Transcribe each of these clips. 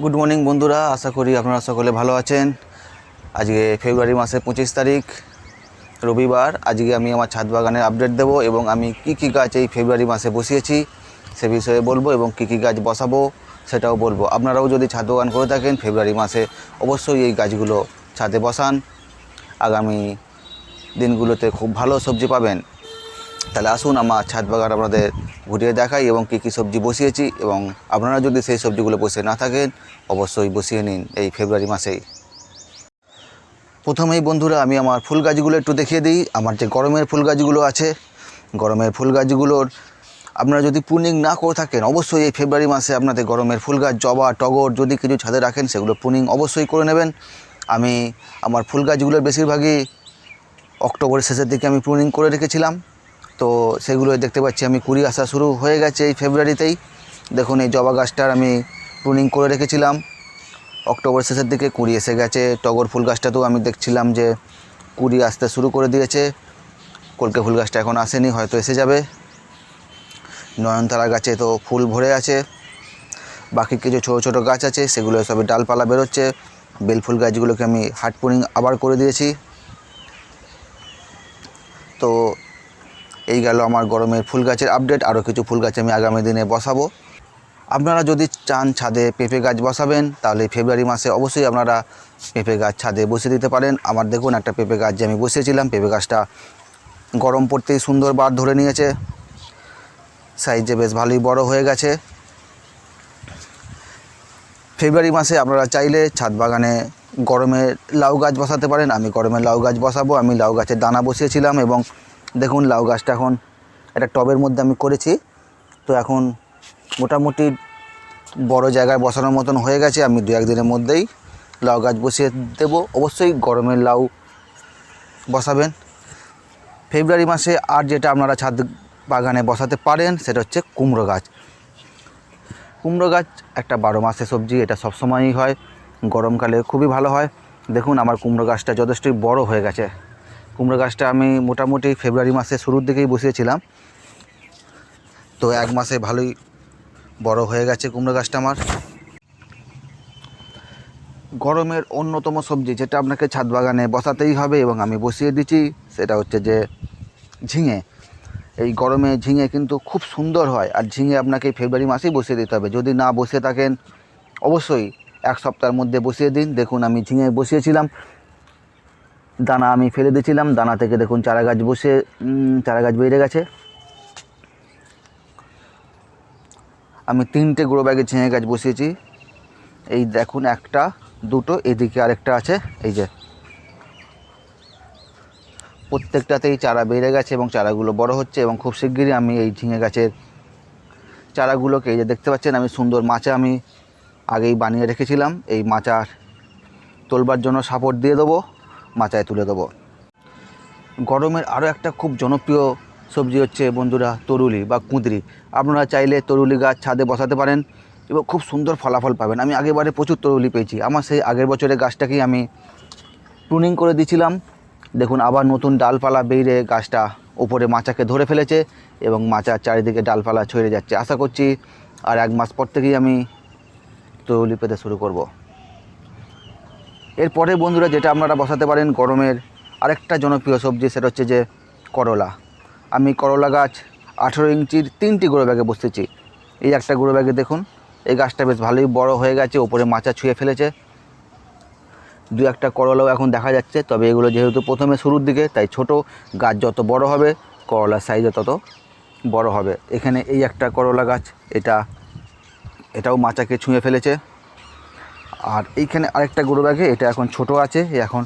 Good morning বন্ধুরা। আশা করি আপনারা সকলে ভালো আছেন। আজকে ফেব্রুয়ারি মাসের পঁচিশ তারিখ, রবিবার। আজকে আমি আমার ছাদ বাগানের আপডেট দেবো এবং আমি কি কি গাছ এই ফেব্রুয়ারি মাসে বসিয়েছি সে বিষয়ে বলব এবং কি কি গাছ বসাবো সেটাও বলব। আপনারাও যদি ছাদ বাগান করে থাকেন ফেব্রুয়ারি মাসে, অবশ্যই এই গাছগুলো ছাদে বসান। আগামী দিনগুলোতে খুব ভালো সবজি পাবেন। তাহলে আসুন আমার ছাদ বাগান আপনাদের ঘুরিয়ে দেখাই এবং কী কী সবজি বসিয়েছি এবং আপনারা যদি সেই সবজিগুলো বসিয়ে না থাকেন, অবশ্যই বসিয়ে নিন এই ফেব্রুয়ারি মাসেই। প্রথমেই বন্ধুরা আমি আমার ফুল গাছগুলো একটু দেখিয়ে দিই। আমার যে গরমের ফুল গাছগুলো আছে, গরমের ফুল গাছগুলোর আপনারা যদি পুনিং না করে থাকেন, অবশ্যই এই ফেব্রুয়ারি মাসে আপনাদের গরমের ফুল গাছ, জবা, টগর যদি কিছু ছাদে রাখেন, সেগুলো পুনিং অবশ্যই করে নেবেন। আমি আমার ফুল গাছগুলোর বেশিরভাগই অক্টোবরের শেষের দিকে আমি প্রুনিং করে রেখেছিলাম। তো সেগুলো দেখতে পাচ্ছি। আমি কুড়ি আসা শুরু হয়ে গেছে এই ফেব্রুয়ারিতেই। দেখুন, এই জবা গাছটার আমি প্রুনিং করে রেখেছিলাম। অক্টোবর শেষের দিকে কুড়ি এসে গেছে। টগর ফুল গাছটাতেও আমি দেখছিলাম যে কুড়ি আসতে শুরু করে দিয়েছে। কলকে ফুল গাছটা এখন আসেনি, হয়তো এসে যাবে। নয়নতারা গাছে তো ফুল ভরে আছে। বাকি কিছু ছোটো ছোটো গাছ আছে, সেগুলো সবই ডালপালা বেরোচ্ছে। বেলফুল গাছগুলোকে আমি হাট পুনিং আবার করে দিয়েছি। তো এই গেল আমার গরমের ফুল গাছের আপডেট আরও কিছু ফুল গাছ আমি আগামী দিনে বসাবো। আপনারা যদি চান ছাদে পেঁপে গাছ বসাবেন, তাহলে ফেব্রুয়ারি মাসে অবশ্যই আপনারা পেঁপে গাছ ছাদে বসে দিতে পারেন। আমার দেখুন একটা পেঁপে গাছ যে আমি বসিয়েছিলাম, পেঁপে গাছটা গরম পড়তেই সুন্দর বার ধরে নিয়েছে। সাইজে বেশ ভালোই বড় হয়ে গেছে। ফেব্রুয়ারি মাসে আপনারা চাইলে ছাদ বাগানে গরমে লাউ গাছ বসাতে পারেন। আমি গরমে লাউ গাছ বসাবো। আমি লাউ গাছের দানা বসিয়েছিলাম এবং দেখুন, লাউ গাছটা এখন একটা টবের মধ্যে আমি করেছি। তো এখন মোটামুটি বড় জায়গায় বসানোর মতন হয়ে গেছে। আমি দু একদিনের মধ্যেই লাউ গাছ বসিয়ে দেবো। অবশ্যই গরমের লাউ বসাবেন। ফেব্রুয়ারি মাসে আর যেটা আপনারা ছাদ বাগানে বসাতে পারেন, সেটা হচ্ছে কুমড়ো গাছ। কুমড়ো গাছ একটা বারো মাসে সবজি, এটা সবসময়ই হয়। গরমকালে খুবই ভালো হয়। দেখুন, আমার কুমড়ো গাছটা যথেষ্টই বড় হয়ে গেছে। কুমড়ো গাছটা আমি মোটামুটি ফেব্রুয়ারি মাসের শুরুর দিকেই বসিয়েছিলাম। তো এক মাসে ভালোই বড় হয়ে গেছে কুমড়ো গাছটা আমার। গরমের অন্যতম সবজি যেটা আপনাকে ছাদ বাগানে বসাতেই হবে এবং আমি বসিয়ে দিচ্ছি, সেটা হচ্ছে যে ঝিঙে। এই গরমে ঝিঙে কিন্তু খুব সুন্দর হয় আর ঝিঙে আপনাকে ফেব্রুয়ারি মাসেই বসিয়ে দিতে হবে। যদি না বসে থাকেন, অবশ্যই এক সপ্তাহের মধ্যে বসিয়ে দিন। দেখুন আমি ঝিঙে বসিয়েছিলাম। দানা আমি ফেলে দিয়েছিলাম, দানা থেকে দেখুন চারা গাছ বসে চারা গাছ বেড়ে গেছে। আমি তিনটে গ্রো ব্যাগে ঝিঙে গাছ বসিয়েছি। এই দেখুন একটা, দুটো, এদিকে আরেকটা আছে, এই যে। প্রত্যেকটাতেই চারা বেড়ে গেছে এবং চারাগুলো বড় হচ্ছে এবং খুব শিগগিরই আমি এই ঝিঙে গাছের চারাগুলোকে এই যে দেখতে পাচ্ছেন, আমি সুন্দর মাচা আমি আগেই বানিয়ে রেখেছিলাম। এই মাচার তোলবার জন্য সাপোর্ট দিয়ে দেবো। মাচায় তুলে দেবো। গরমের আরও একটা খুব জনপ্রিয় সবজি হচ্ছে বন্ধুরা তরুলি বা কুঁদরি। আপনারা চাইলে তরুলি গাছ ছাদে বসাতে পারেন এবং খুব সুন্দর ফলাফল পাবেন। আমি আগেরবারে প্রচুর তরুলি পেয়েছি। আমার সেই আগের বছরের গাছটাকেই আমি প্রুনিং করে দিয়েছিলাম। দেখুন, আবার নতুন ডালপালা বেরিয়ে গাছটা ওপরে মাচাকে ধরে ফেলেছে এবং মাচার চারিদিকে ডালপালা ছড়ে যাচ্ছে। আশা করছি আর এক মাস পর থেকেই আমি তরুলি পেতে শুরু করব। এরপরে বন্ধুরা যেটা আপনারা বসাতে পারেন গরমের আরেকটা জনপ্রিয় সবজি সেটা হচ্ছে যে করলা। আমি করলা গাছ আঠেরো ইঞ্চির তিনটি গুঁড়ো ব্যাগে বসতেছি এই একটা গুঁড়ো ব্যাগে দেখুন, এই গাছটা বেশ ভালোই বড় হয়ে গেছে, ওপরে মাচা ছুঁয়ে ফেলেছে। দু একটা করলাও এখন দেখা যাচ্ছে, তবে এগুলো যেহেতু প্রথমে শুরুর দিকে, তাই ছোট গাছ যত বড় হবে, করলার সাইজও তত বড় হবে। এখানে এই একটা করলা গাছ, এটা, এটাও মাচাকে ছুঁয়ে ফেলেছে। আর এইখানে আরেকটা গরু ব্যাগে এটা এখন ছোট আছে এখন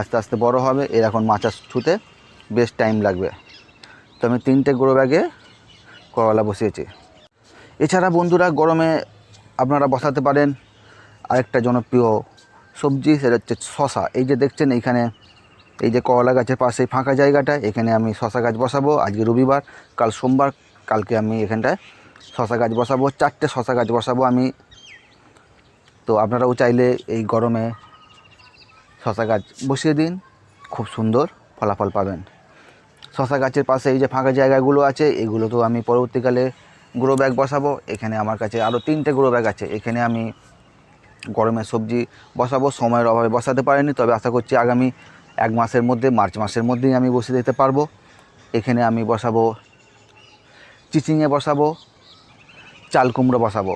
আস্তে আস্তে বড় হবে, এর এখন মাচা ছুতে বেশ টাইম লাগবে। তো আমি তিনটে গরু ব্যাগে করলা বসিয়েছি। এছাড়া বন্ধুরা গরমে আপনারা বসাতে পারেন আরেকটা জনপ্রিয় সবজি, সেটা হচ্ছে শশা এই যে দেখছেন, এইখানে এই যে করলা গাছের পাশে ফাঁকা জায়গাটা, এখানে আমি শশা গাছ বসাবো, আজকে রবিবার, কাল সোমবার, কালকে আমি এখানটায় শশা গাছ বসাবো, চারটে শশা গাছ বসাবো আমি তো আপনারাও চাইলে এই গরমে শশা গাছ বসিয়ে দিন, খুব সুন্দর ফলাফল পাবেন। শশা গাছের পাশে এই যে ফাঁকা জায়গাগুলো আছে, এগুলো তো আমি পরবর্তীকালে গ্রো ব্যাগ বসাবো। এখানে আমার কাছে আরও তিনটে গ্রো ব্যাগ আছে, এখানে আমি গরমের সবজি বসাবো, সময়ের অভাবে বসাতে পারিনি, তবে আশা করছি আগামী এক মাসের মধ্যে, মার্চ মাসের মধ্যেই আমি বসিয়ে দিতে পারব। এখানে আমি বসাবো চিচিংয়ে বসাবো, চাল কুমড়ো বসাবো।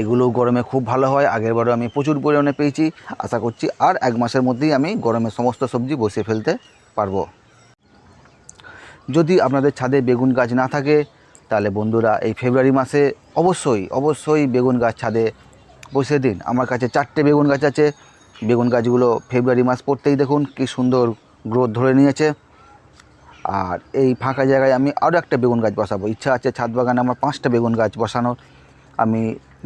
এগুলো গরমে খুব ভালো হয়। আগের বারও আমি প্রচুর পরিমাণে পেয়েছি। আশা করছি আর এক মাসের মধ্যেই আমি গরমের সমস্ত সবজি বসিয়ে ফেলতে পারব। যদি আপনাদের ছাদে বেগুন গাছ না থাকে, তাহলে বন্ধুরা এই ফেব্রুয়ারি মাসে অবশ্যই অবশ্যই বেগুন গাছ ছাদে বসিয়ে দিন। আমার কাছে চারটে বেগুন গাছ আছে। বেগুন গাছগুলো ফেব্রুয়ারি মাস পড়তেই দেখুন, কি সুন্দর গ্রোথ ধরে নিয়েছে। আর এই ফাঁকা জায়গায় আমি আরও একটা বেগুন গাছ বসাবো। ইচ্ছা আছে ছাদ বাগানে আমার পাঁচটা বেগুন গাছ বসানোর। আমি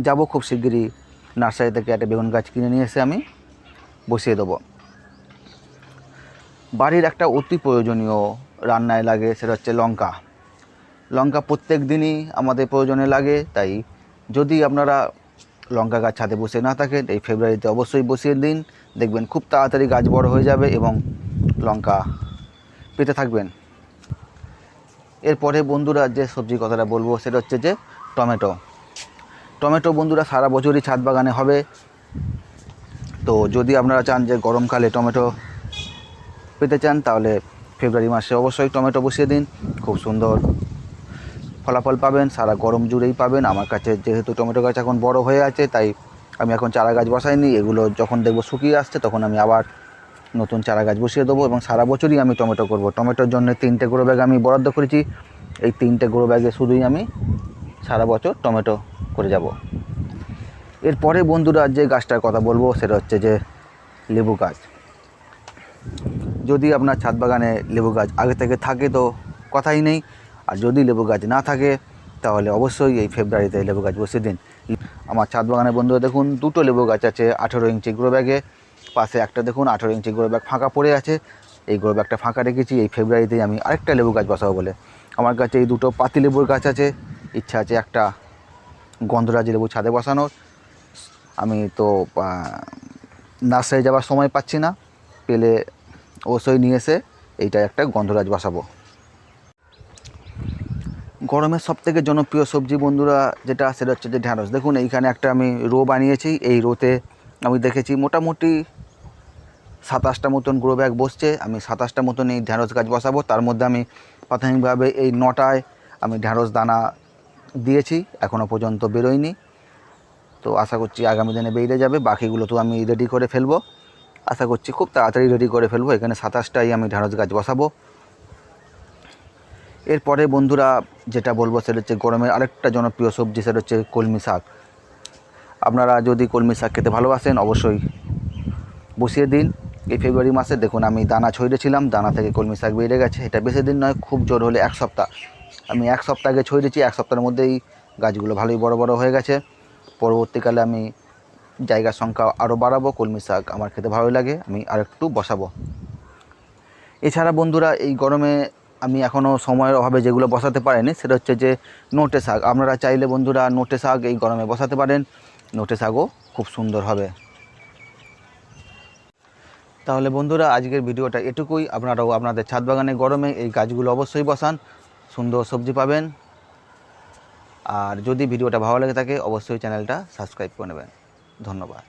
যাব খুব শিগগিরই। নার্সারি থেকে একটা বেগুন গাছ কিনে নিয়ে এসে আমি বসিয়ে দেবো। বাড়ির একটা অতি প্রয়োজনীয় রান্নায় লাগে, সেটা হচ্ছে লঙ্কা। লঙ্কা প্রত্যেক দিনই আমাদের প্রয়োজনে লাগে, তাই যদি আপনারা লঙ্কা গাছ ছাদে বসে না থাকেন, এই ফেব্রুয়ারিতে অবশ্যই বসিয়ে দিন। দেখবেন খুব তাড়াতাড়ি গাছ বড় হয়ে যাবে এবং লঙ্কা পেতে থাকবেন। এরপরে বন্ধুরা যে সবজি কথাটা বলব, সেটা হচ্ছে যে টমেটো। টমেটো বন্ধুরা সারা বছরই ছাদ বাগানে হবে। তো যদি আপনারা চান যে গরমকালে টমেটো পেতে চান, তাহলে ফেব্রুয়ারি মাসে অবশ্যই টমেটো বসিয়ে দিন। খুব সুন্দর ফলাফল পাবেন, সারা গরম জুড়েই পাবেন। আমার কাছে যেহেতু টমেটো গাছ এখন বড় হয়ে আছে, তাই আমি এখন চারা গাছ বসাইনি। এগুলো যখন দেখব শুকিয়ে আসছে, তখন আমি আবার নতুন চারা গাছ বসিয়ে দেবো এবং সারা বছরই আমি টমেটো করব। টমেটোর জন্য তিনটে গ্রো ব্যাগ আমি বরাদ্দ করেছি। এই তিনটে গ্রো ব্যাগে শুধুই আমি সারা বছর টমেটো করে যাব। এরপরে বন্ধুরা যে গাছটার কথা বলব, সেটা হচ্ছে যে লেবু গাছ। যদি আপনার ছাদ বাগানে লেবু গাছ আগে থেকে থাকে তো কথাই নেই। আর যদি লেবু গাছ না থাকে, তাহলে অবশ্যই এই ফেব্রুয়ারিতে লেবু গাছ বসিয়ে দিন। আমার ছাদ বাগানে বন্ধুরা দেখুন, দুটো লেবু গাছ আছে, আঠেরো ইঞ্চি গ্রো ব্যাগে। পাশে একটা দেখুন, আঠেরো ইঞ্চি গ্রো ব্যাগ ফাঁকা পড়ে আছে। এই গ্রো ব্যাগটা ফাঁকা রেখেছি, এই ফেব্রুয়ারিতেই আমি আরেকটা লেবু গাছ বসাবো বলে। আমার কাছে এই দুটো পাতি লেবুর গাছ আছে। ইচ্ছা আছে একটা গন্ধরাজি লেবু ছাদে বসানোর। আমি তো নার্সারি যাওয়ার সময় পাচ্ছি না। পেলে অবশ্যই নিয়ে এসে এইটা একটা গন্ধরাজ বসাবো। গরমের সব থেকে জনপ্রিয় সবজি বন্ধুরা যেটা, সেটা হচ্ছে যে ঢ্যাঁড়স। দেখুন, এইখানে একটা আমি রো বানিয়েছি। এই রোতে আমি দেখেছি মোটামুটি সাতাশটা মতন গ্রো ব্যাগ বসছে। আমি সাতাশটা মতন এই ঢ্যাঁড়স গাছ বসাবো। তার মধ্যে আমি প্রাথমিকভাবে এই নটায় আমি ঢ্যাঁড়স দানা দিয়েছি এখনও পর্যন্ত বেরোয়নি। তো আশা করছি আগামী দিনে বেরিয়ে যাবে। বাকিগুলো তো আমি রেডি করে ফেলব। আশা করছি খুব তাড়াতাড়ি রেডি করে ফেলব। এখানে সাতাশটাই আমি ঢ্যাঁড়স গাছ বসাবো। এরপরে বন্ধুরা যেটা বলব সেটা হচ্ছে গরমের আরেকটা জনপ্রিয় সবজি সেটা হচ্ছে কলমি শাক। আপনারা যদি কলমি শাক খেতে ভালোবাসেন অবশ্যই বসিয়ে দিন। এই ফেব্রুয়ারি মাসে দেখুন আমি দানা ছড়িয়েছিলাম, দানা থেকে কলমি শাক বেড়ে গেছে। এটা বেশি দিন নয়, খুব জোর হলে এক সপ্তাহ। আমি এক সপ্তাহ আগে ছড়িয়েছি এক সপ্তাহের মধ্যেই গাছগুলো ভালোই বড় বড় হয়ে গেছে। পরবর্তীকালে আমি জায়গার সংখ্যা আরও বাড়াবো, কলমি শাক আমার খেতে ভালো লাগে, আমি আর একটু বসাবো। এছাড়া বন্ধুরা, এই গরমে আমি এখনও সময়ের অভাবে যেগুলো বসাতে পারিনি, সেটা হচ্ছে যে নোটে শাক। আপনারা চাইলে বন্ধুরা নোটে শাক এই গরমে বসাতে পারেন, নোটে শাকও খুব সুন্দর হবে। তাহলে বন্ধুরা, আজকের ভিডিওটা এটুকুই। আপনারাও আপনাদের ছাদ বাগানে গরমে এই গাছগুলো অবশ্যই বসান। সুন্দর সবজি পাবেন। আর যদি ভিডিওটা ভালো লেগে থাকে, অবশ্যই চ্যানেলটা সাবস্ক্রাইব করে নেবেন। ধন্যবাদ।